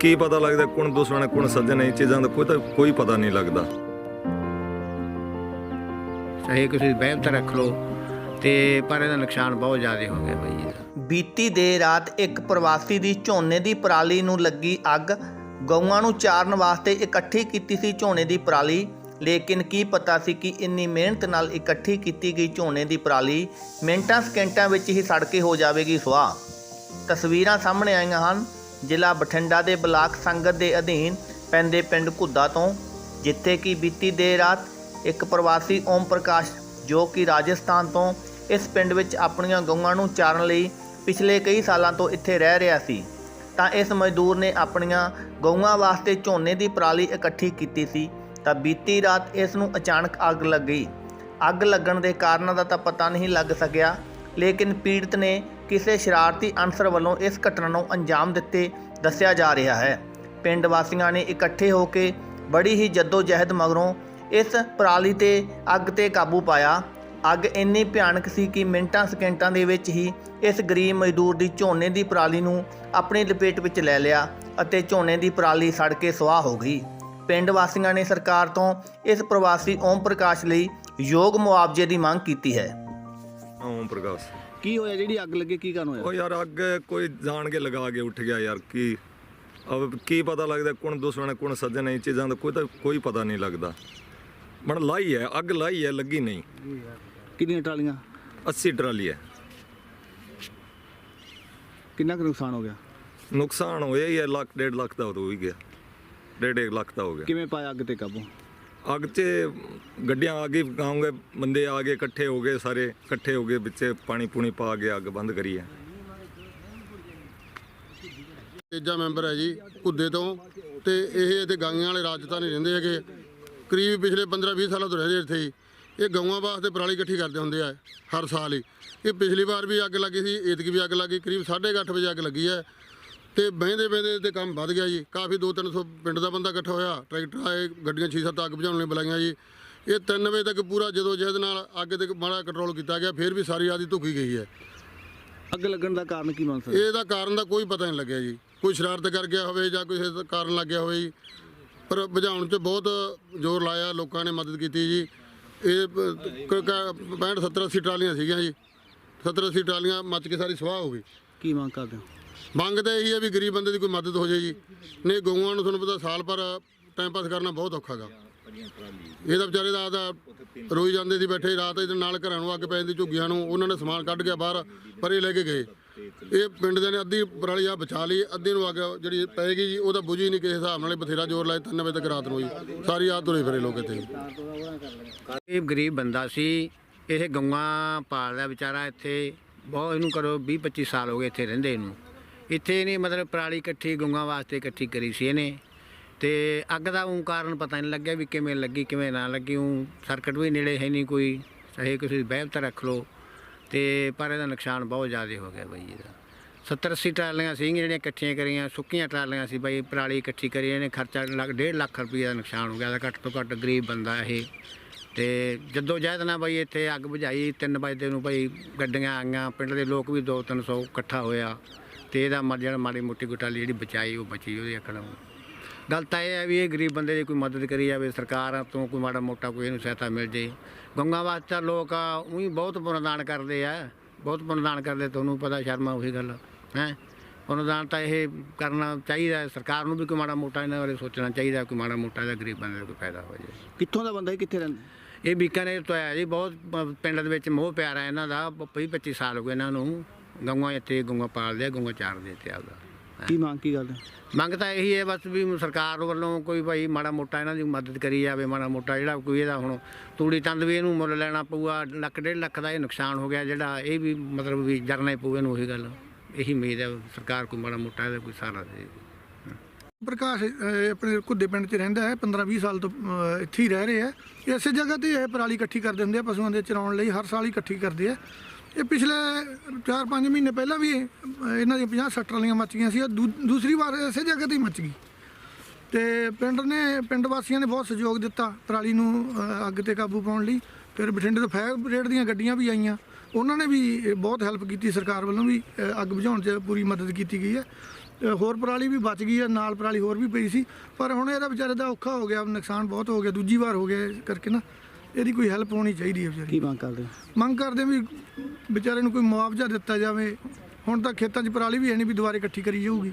ਕੀ ਪਤਾ ਲੱਗਦਾ ਕੌਣ ਦੁਸ਼ਮਣ ਹੈ ਕੌਣ ਸੱਜਣ ਹੈ ਇਹ ਚੀਜ਼ਾਂ ਦਾ ਕੋਈ ਤਾਂ ਕੋਈ ਪਤਾ ਨਹੀਂ ਲੱਗਦਾ। ਚਾਹੇ ਕਿਸੇ ਵਹਿਮ ਤਾਂ ਰੱਖ ਲਓ ਤੇ ਪਰ ਇਹਦਾ ਨੁਕਸਾਨ ਬਹੁਤ ਜ਼ਿਆਦਾ ਹੋ ਗਿਆ ਬਈ ਇਹਦਾ। ਬੀਤੀ ਦੇਰ ਰਾਤ ਇੱਕ ਪ੍ਰਵਾਸੀ ਦੀ ਝੋਨੇ ਦੀ ਪਰਾਲੀ ਨੂੰ ਲੱਗੀ ਅੱਗ। ਗਊਆਂ ਨੂੰ ਚਾਰਨ ਵਾਸਤੇ ਇਕੱਠੀ ਕੀਤੀ ਸੀ ਝੋਨੇ ਦੀ ਪਰਾਲੀ। ਲੇਕਿਨ ਕੀ ਪਤਾ ਸੀ ਕਿ ਇੰਨੀ ਮਿਹਨਤ ਨਾਲ ਇਕੱਠੀ ਕੀਤੀ ਗਈ ਝੋਨੇ ਦੀ ਪਰਾਲੀ ਮਿੰਟਾਂ ਸਕਿੰਟਾਂ ਵਿੱਚ ਹੀ ਸੜ ਕੇ ਹੋ ਜਾਵੇਗੀ ਸੁਆਹ। ਤਸਵੀਰਾਂ ਸਾਹਮਣੇ ਆਈਆਂ ਹਨ। ਜ਼ਿਲ੍ਹਾ ਬਠਿੰਡਾ ਦੇ ਬਲਾਕ ਸੰਗਤ ਦੇ ਅਧੀਨ ਪੈਂਦੇ ਪਿੰਡ ਘੁੱਦਾ ਤੋਂ, ਜਿੱਥੇ ਕਿ ਬੀਤੀ ਦੇਰ ਰਾਤ ਇੱਕ ਪ੍ਰਵਾਸੀ ਓਮ ਪ੍ਰਕਾਸ਼ ਜੋ ਕਿ ਰਾਜਸਥਾਨ ਤੋਂ ਇਸ ਪਿੰਡ ਵਿੱਚ ਆਪਣੀਆਂ ਗਊਆਂ ਨੂੰ ਚਾਰਨ ਲਈ ਪਿਛਲੇ ਕਈ ਸਾਲਾਂ ਤੋਂ ਇੱਥੇ ਰਹਿ ਰਿਹਾ ਸੀ, ਤਾਂ ਇਸ ਮਜ਼ਦੂਰ ਨੇ ਆਪਣੀਆਂ ਗਊਆਂ ਵਾਸਤੇ ਝੋਨੇ ਦੀ ਪਰਾਲੀ ਇਕੱਠੀ ਕੀਤੀ ਸੀ, ਤਾਂ ਬੀਤੀ ਰਾਤ ਇਸ ਨੂੰ ਅਚਾਨਕ ਅੱਗ ਲੱਗ ਗਈ। ਅੱਗ ਲੱਗਣ ਦੇ ਕਾਰਨਾਂ ਦਾ ਤਾਂ ਪਤਾ ਨਹੀਂ ਲੱਗ ਸਕਿਆ, ਲੇਕਿਨ ਪੀੜਤ ਨੇ ਕਿਸੇ ਸ਼ਰਾਰਤੀ ਅਨਸਰ ਵੱਲੋਂ ਇਸ ਘਟਨਾ ਨੂੰ ਅੰਜਾਮ ਦਿੱਤੇ ਦੱਸਿਆ ਜਾ ਰਿਹਾ ਹੈ। ਪਿੰਡ ਵਾਸੀਆਂ ਨੇ ਇਕੱਠੇ ਹੋ ਕੇ ਬੜੀ ਹੀ ਜਹਿਦ ਮਗਰੋਂ ਇਸ ਪਰਾਲੀ ਤੇ ਅੱਗ ਤੇ ਕਾਬੂ ਪਾਇਆ। ਅੱਗ ਇੰਨੀ ਭਿਆਨਕ ਸੀ ਕਿ ਮਿੰਟਾਂ ਸਕਿੰਟਾਂ ਦੇ ਵਿੱਚ ਹੀ ਇਸ ਗਰੀਬ ਮਜ਼ਦੂਰ ਦੀ ਝੋਨੇ ਦੀ ਪਰਾਲੀ ਨੂੰ ਆਪਣੀ ਲਪੇਟ ਵਿੱਚ ਲੈ ਲਿਆ ਅਤੇ ਝੋਨੇ ਦੀ ਪਰਾਲੀ ਸੜ ਕੇ ਸੁਆਹ ਹੋ ਗਈ। ਪਿੰਡ ਵਾਸੀਆਂ ਨੇ ਸਰਕਾਰ ਤੋਂ ਇਸ ਪ੍ਰਵਾਸੀ ਓਮ ਪ੍ਰਕਾਸ਼ ਲਈ ਯੋਗ ਮੁਆਵਜ਼ੇ ਦੀ ਮੰਗ ਕੀਤੀ ਹੈ। ਓਮ ਪ੍ਰਕਾਸ਼। ਕੀ ਹੋਇਆ? ਜਿਹੜੀ ਅੱਗ ਲੱਗੇ ਕੀ ਕਾਰਨ ਉਹ ਹੋਇਆ ਯਾਰ ਅੱਗ ਕੋਈ ਜਾਣ ਕੇ ਲਗਾ ਕੇ ਉੱਠ ਗਿਆ ਯਾਰ ਕੀ? ਅਬ ਕੀ ਪਤਾ ਲੱਗਦਾ ਕੌਣ ਦੁਸ਼ਮਣ ਕੌਣ ਸੱਜਣ ਇਹ ਚੀਜ਼ਾਂ ਦਾ ਕੋਈ ਤਾਂ ਕੋਈ ਪਤਾ ਨਹੀਂ ਲੱਗਦਾ। ਮਨ ਲਾਈ ਹੈ ਅੱਗ ਲਾਈ ਹੈ ਲੱਗੀ ਨਹੀਂ। ਕਿੰਨੀਆਂ ਟਰਾਲੀਆਂ? 80 ਟਰਾਲੀ ਹੈ। ਕਿੰਨਾ ਕੁ ਨੁਕਸਾਨ ਹੋ ਗਿਆ? ਨੁਕਸਾਨ ਹੋਇਆ ਹੀ ਹੈ ਲੱਖ ਡੇਢ ਲੱਖ ਦਾ ਹੋ ਹੀ ਗਿਆ। ਡੇਢ ਇੱਕ ਲੱਖ ਦਾ ਹੋ ਗਿਆ। ਕਿਵੇਂ ਪਾਇਆ ਅੱਗ ਤੇ ਕਾਬੂ? ਅੱਗ 'ਚ ਗੱਡੀਆਂ ਆ ਗਈ ਗਾਉਂਗੇ ਬੰਦੇ ਆ ਗਏ, ਇਕੱਠੇ ਹੋ ਗਏ ਸਾਰੇ, ਇਕੱਠੇ ਹੋ ਗਏ, ਵਿੱਚ ਪਾਣੀ ਪੂਣੀ ਪਾ ਕੇ ਅੱਗ ਬੰਦ ਕਰੀ ਹੈ। ਤੀਜਾ ਮੈਂਬਰ ਹੈ ਜੀ, ਘੁੱਦੇ ਤੋਂ, ਤੇ ਇਹ ਇੱਥੇ ਗਾਂਗੀਆਂ ਵਾਲੇ ਰਾਜਸਥਾਨੀ ਰਹਿੰਦੇ ਹੈਗੇ। ਕਰੀਬ ਪਿਛਲੇ 15-20 ਸਾਲਾਂ ਤੋਂ ਰਹਿੰਦੇ ਇੱਥੇ ਹੀ। ਇਹ ਗਊਆਂ ਵਾਸਤੇ ਪਰਾਲੀ ਇਕੱਠੀ ਕਰਦੇ ਹੁੰਦੇ ਆ, ਹਰ ਸਾਲ ਹੀ। ਇਹ ਪਿਛਲੀ ਵਾਰ ਵੀ ਅੱਗ ਲੱਗੀ ਸੀ ਏਤਕੀ ਵੀ ਅੱਗ ਲੱਗੀ, ਕਰੀਬ 8:30 ਵਜੇ ਅੱਗ ਲੱਗੀ ਹੈ। ਤੇ ਬਹਿੰਦੇ ਬਹਿੰਦੇ ਤੇ ਕੰਮ ਵੱਧ ਗਿਆ ਜੀ। ਕਾਫੀ 2-300 ਪਿੰਡ ਦਾ ਬੰਦਾ ਇਕੱਠਾ ਹੋਇਆ ਟਰੈਕਟਰ ਆਏ ਗੱਡੀਆਂ 6-7 ਅੱਗ ਬੁਝਾਉਣ ਲਈ ਬੁਲਾਈਆਂ ਜੀ। ਇਹ 3 ਵਜੇ ਤੱਕ ਪੂਰਾ ਜਦੋਂ ਜਹਿਦ ਨਾਲ ਅੱਗ ਤੇ ਮਾੜਾ ਕੰਟਰੋਲ ਕੀਤਾ ਗਿਆ ਫਿਰ ਵੀ ਸਾਰੀ ਆਦੀ ਧੁੱਕੀ ਗਈ ਹੈ। ਅੱਗ ਲੱਗਣ ਦਾ ਕਾਰਨ ਕੀ ਮੰਨ ਸਕਦੇ? ਇਹਦਾ ਕਾਰਨ ਦਾ ਕੋਈ ਪਤਾ ਨਹੀਂ ਲੱਗਿਆ ਜੀ। ਕੋਈ ਸ਼ਰਾਰਤ ਕਰ ਗਿਆ ਹੋਵੇ ਜਾਂ ਕਿਸੇ ਦਾ ਕਾਰਨ ਲੱਗਿਆ ਹੋਵੇ ਜੀ। ਪਰ ਬੁਝਾਉਣ 'ਚ ਬਹੁਤ ਜ਼ੋਰ ਲਾਇਆ ਲੋਕਾਂ ਨੇ ਮਦਦ ਕੀਤੀ ਜੀ। ਇਹ 65 70 80 ਟਰਾਲੀਆਂ ਸੀਗੀਆਂ ਜੀ। 70 80 ਟਰਾਲੀਆਂ ਮੱਚ ਕੇ ਸਾਰੀ ਸਵਾਹ ਹੋ ਗਈ। ਕੀ ਮੰਗ ਕਰਦੇ ਹੋ? ਮੰਗ ਤਾਂ ਇਹੀ ਹੈ ਵੀ ਗਰੀਬ ਬੰਦੇ ਦੀ ਕੋਈ ਮਦਦ ਹੋ ਜਾਏ ਜੀ। ਨਹੀਂ, ਗਊਆਂ ਨੂੰ ਤੁਹਾਨੂੰ ਪਤਾ ਸਾਲ ਭਰ ਟਾਈਮ ਪਾਸ ਕਰਨਾ ਬਹੁਤ ਔਖਾ ਗਾ। ਇਹਦਾ ਵਿਚਾਰੇ ਦਾ ਆਦਾ ਰੋਈ ਜਾਂਦੇ ਸੀ ਬੈਠੇ, ਰਾਤ ਇਹਦੇ ਨਾਲ ਘਰਾਂ ਨੂੰ ਅੱਗ ਪੈ ਜਾਂਦੀ, ਝੁੱਗੀਆਂ ਨੂੰ, ਉਹਨਾਂ ਨੇ ਸਮਾਨ ਕੱਢ ਕੇ ਬਾਹਰ ਪਰੇ ਲੈ ਕੇ ਗਏ। ਇਹ ਪਿੰਡ ਦੇ ਨੇ ਅੱਧੀ ਪਰਾਲੀ ਆ ਬਚਾ ਲਈ, ਅੱਧੀ ਨੂੰ ਅੱਗ ਜਿਹੜੀ ਪਏਗੀ ਜੀ, ਉਹਦਾ ਬੁਝੀ ਨਹੀਂ ਕਿਸੇ ਹਿਸਾਬ ਨਾਲ ਬਥੇਰਾ ਜ਼ੋਰ ਲਾਏ 3 ਵਜੇ ਤੱਕ ਰਾਤ ਨੂੰ ਜੀ। ਸਾਰੀ ਰਾਤ ਤੁਰੇ ਫਿਰੇ ਲੋਕ ਇੱਥੇ। ਇਹ ਗਰੀਬ ਬੰਦਾ ਸੀ, ਇਹ ਗਊਆਂ ਪਾਲਦਾ ਵਿਚਾਰਾ ਇੱਥੇ, ਬਹੁਤ ਇਹਨੂੰ ਕਰੋ 20 25 ਸਾਲ ਹੋ ਗਏ ਇੱਥੇ ਰਹਿੰਦੇ ਇਹਨੂੰ। ਇੱਥੇ ਇਹਨੇ ਮਤਲਬ ਪਰਾਲੀ ਇਕੱਠੀ ਗਊਆਂ ਵਾਸਤੇ ਇਕੱਠੀ ਕਰੀ ਸੀ ਇਹਨੇ। ਤੇ ਅੱਗ ਦਾ ਉਹ ਕਾਰਨ ਪਤਾ ਨਹੀਂ ਲੱਗਿਆ ਵੀ ਕਿਵੇਂ ਲੱਗੀ, ਕਿਵੇਂ ਨਾ ਲੱਗੀ। ਉਹ ਸਰਕਟ ਵੀ ਨੇੜੇ ਹੈ ਨਹੀਂ ਕੋਈ, ਚਾਹੇ ਕਿਸੇ ਵਹਿਮ ਤਾਂ ਰੱਖ ਲਓ। ਤੇ ਪਰ ਇਹਦਾ ਨੁਕਸਾਨ ਬਹੁਤ ਜ਼ਿਆਦਾ ਹੋ ਗਿਆ ਬਈ ਇਹਦਾ। 70 80 ਟਰਾਲੀਆਂ ਸੀਗੀਆਂ ਜਿਹੜੀਆਂ ਇਕੱਠੀਆਂ ਕਰੀਆਂ, ਸੁੱਕੀਆਂ ਟਰਾਲੀਆਂ ਸੀ ਬਈ, ਪਰਾਲੀ ਇਕੱਠੀ ਕਰੀ ਇਹਨੇ। ਖਰਚਾ ਲੱਗ 1.5 ਲੱਖ ਰੁਪਏ ਦਾ ਨੁਕਸਾਨ ਹੋ ਗਿਆ, ਇਹਦਾ ਘੱਟ ਤੋਂ ਘੱਟ ਗਰੀਬ ਬੰਦਾ ਇਹ। ਤੇ ਜਦੋਂ ਜਹਿਦ ਨਾ ਬਈ ਇੱਥੇ ਅੱਗ ਬੁਝਾਈ 3 ਵਜੇ ਨੂੰ ਬਈ ਗੱਡੀਆਂ ਆਈਆਂ ਪਿੰਡ ਦੇ ਲੋਕ ਵੀ 2-300 ਇਕੱਠਾ ਹੋਇਆ। ਤੇ ਇਹਦਾ ਮਰ ਜਿਹੜਾ ਮਾੜੀ ਮੋਟੀ ਗੁਟਾਲੀ ਜਿਹੜੀ ਬਚਾਈ ਉਹ ਬਚੀ ਉਹਦੇ ਆਖਣ ਗੱਲ ਤਾਂ ਇਹ ਹੈ ਵੀ ਇਹ ਗਰੀਬ ਬੰਦੇ ਦੀ ਕੋਈ ਮਦਦ ਕਰੀ ਜਾਵੇ ਸਰਕਾਰ ਤੋਂ ਕੋਈ ਮਾੜਾ ਮੋਟਾ ਕੋਈ ਇਹਨੂੰ ਸਹਾਇਤਾ ਮਿਲ ਜੇ। ਗੰਗਾ ਵਾਸਤੇ ਲੋਕ ਉਹੀ ਬਹੁਤ ਪੁੰਨਦਾਨ ਕਰਦੇ ਆ। ਬਹੁਤ ਪੁੰਨਦਾਨ ਕਰਦੇ ਤੁਹਾਨੂੰ ਪਤਾ ਸ਼ਰਮਾ ਉਹੀ ਗੱਲ ਹੈ? ਪੁੰਨਦਾਨ ਤਾਂ ਇਹ ਕਰਨਾ ਚਾਹੀਦਾ। ਸਰਕਾਰ ਨੂੰ ਵੀ ਕੋਈ ਮਾੜਾ ਮੋਟਾ ਇਹਨਾਂ ਬਾਰੇ ਸੋਚਣਾ ਚਾਹੀਦਾ ਕੋਈ ਮਾੜਾ ਮੋਟਾ ਇਹਦਾ ਗਰੀਬ ਬੰਦੇ ਦਾ ਕੋਈ ਫਾਇਦਾ ਹੋ ਜਾਏ ਕਿੱਥੋਂ ਦਾ ਬੰਦਾ ਹੈ ਕਿੱਥੇ ਰਹਿੰਦਾ? ਇਹ ਬੀਕਾਨੇਰ ਤੋਂ ਆਇਆ ਜੀ ਬਹੁਤ ਪਿੰਡ ਦੇ ਵਿੱਚ ਮੋਹ ਪਿਆਰ ਇਹਨਾਂ ਦਾ 20 25 ਸਾਲ ਹੋ ਗਏ ਇਹਨਾਂ ਨੂੰ। ਗਊਆਂ ਇੱਥੇ ਗਊਆਂ ਪਾਲਦੇ ਆ ਗਊਆਂ ਚਾਰਦੇ ਇੱਥੇ ਆਪਦਾ। ਕੀ ਮੰਗ ਕੀ ਕਰਦੇ ਮੰਗ ਤਾਂ ਇਹੀ ਹੈ ਬਸ ਵੀ ਸਰਕਾਰ ਵੱਲੋਂ ਕੋਈ ਭਾਈ ਮਾੜਾ ਮੋਟਾ ਇਹਨਾਂ ਦੀ ਮਦਦ ਕਰੀ ਜਾਵੇ ਮਾੜਾ ਮੋਟਾ ਜਿਹੜਾ ਕੋਈ ਇਹਦਾ ਹੁਣ ਤੂੜੀ ਤੰਦ ਵੀ ਇਹਨੂੰ ਮੁੱਲ ਲੈਣਾ ਪਊਗਾ ਲੱਖ ਡੇਢ ਲੱਖ ਦਾ ਇਹ ਨੁਕਸਾਨ ਹੋ ਗਿਆ ਜਿਹੜਾ ਇਹ ਵੀ ਮਤਲਬ ਵੀ ਜਰਨਾ ਹੀ ਪਊ ਇਹਨੂੰ ਉਹੀ ਗੱਲ। ਇਹੀ ਉਮੀਦ ਹੈ ਸਰਕਾਰ ਕੋਈ ਮਾੜਾ ਮੋਟਾ ਇਹਦਾ ਕੋਈ ਸਹਾਰਾ ਦੇ ਪ੍ਰਕਾਸ਼ ਆਪਣੇ ਘੁੱਦੇ ਪਿੰਡ 'ਚ ਰਹਿੰਦਾ ਹੈ 15-20 ਸਾਲ ਤੋਂ ਇੱਥੇ ਹੀ ਰਹਿ ਰਹੇ ਆ ਇਸੇ ਜਗ੍ਹਾ ਤੇ ਇਹ ਪਰਾਲੀ ਇਕੱਠੀ ਕਰਦੇ ਹੁੰਦੇ ਆ ਪਸ਼ੂਆਂ ਦੇ ਚਰਾਉਣ ਲਈ ਹਰ ਸਾਲ ਹੀ ਇਕੱਠੀ ਕਰਦੇ ਆ। ਇਹ ਪਿਛਲੇ 4-5 ਮਹੀਨੇ ਪਹਿਲਾਂ ਵੀ ਇਹਨਾਂ ਦੀਆਂ 50-60 ਵਾਲੀਆਂ ਮੱਚ ਗਈਆਂ ਸੀ ਦੂ- ਦੂਸਰੀ ਵਾਰ ਇਸੇ ਜਗ੍ਹਾ ਤੇ ਹੀ ਮੱਚ ਗਈ। ਤੇ ਪਿੰਡ ਨੇ, ਪਿੰਡ ਵਾਸੀਆਂ ਨੇ ਬਹੁਤ ਸਹਿਯੋਗ ਦਿੱਤਾ ਪਰਾਲੀ ਨੂੰ ਅੱਗ ਤੇ ਕਾਬੂ ਪਾਉਣ ਲਈ। ਫਿਰ ਬਠਿੰਡੇ ਤੋਂ ਫਾਇਰ ਬ੍ਰਿਗੇਡ ਦੀਆਂ ਗੱਡੀਆਂ ਵੀ ਆਈਆਂ। ਉਹਨਾਂ ਨੇ ਵੀ ਬਹੁਤ ਹੈਲਪ ਕੀਤੀ ਸਰਕਾਰ ਵੱਲੋਂ ਵੀ ਅੱਗ ਬੁਝਾਉਣ 'ਚ ਪੂਰੀ ਮਦਦ ਕੀਤੀ ਗਈ ਹੈ। ਹੋਰ ਪਰਾਲੀ ਵੀ ਬਚ ਗਈ ਹੈ, ਨਾਲ ਪਰਾਲੀ ਹੋਰ ਵੀ ਪਈ ਸੀ। ਪਰ ਹੁਣ ਇਹਦਾ ਵਿਚਾਰੇ ਦਾ ਔਖਾ ਹੋ ਗਿਆ, ਨੁਕਸਾਨ ਬਹੁਤ ਹੋ ਗਿਆ, ਦੂਜੀ ਵਾਰ ਹੋ ਗਿਆ ਇਸ ਕਰਕੇ ਨਾ। ਇਹਦੀ ਕੋਈ ਹੈਲਪ ਹੋਣੀ ਚਾਹੀਦੀ ਹੈ ਵਿਚਾਰੀ ਕੀ ਮੰਗ ਕਰਦੇ ਹੋ? ਮੰਗ ਕਰਦੇ ਵੀ ਵਿਚਾਰੇ ਨੂੰ ਕੋਈ ਮੁਆਵਜ਼ਾ ਦਿੱਤਾ ਜਾਵੇ। ਹੁਣ ਤਾਂ ਖੇਤਾਂ 'ਚ ਪਰਾਲੀ ਵੀ ਹੈ ਨਹੀਂ ਵੀ ਦੁਬਾਰੇ ਇਕੱਠੀ ਕਰੀ ਜਾਊਗੀ।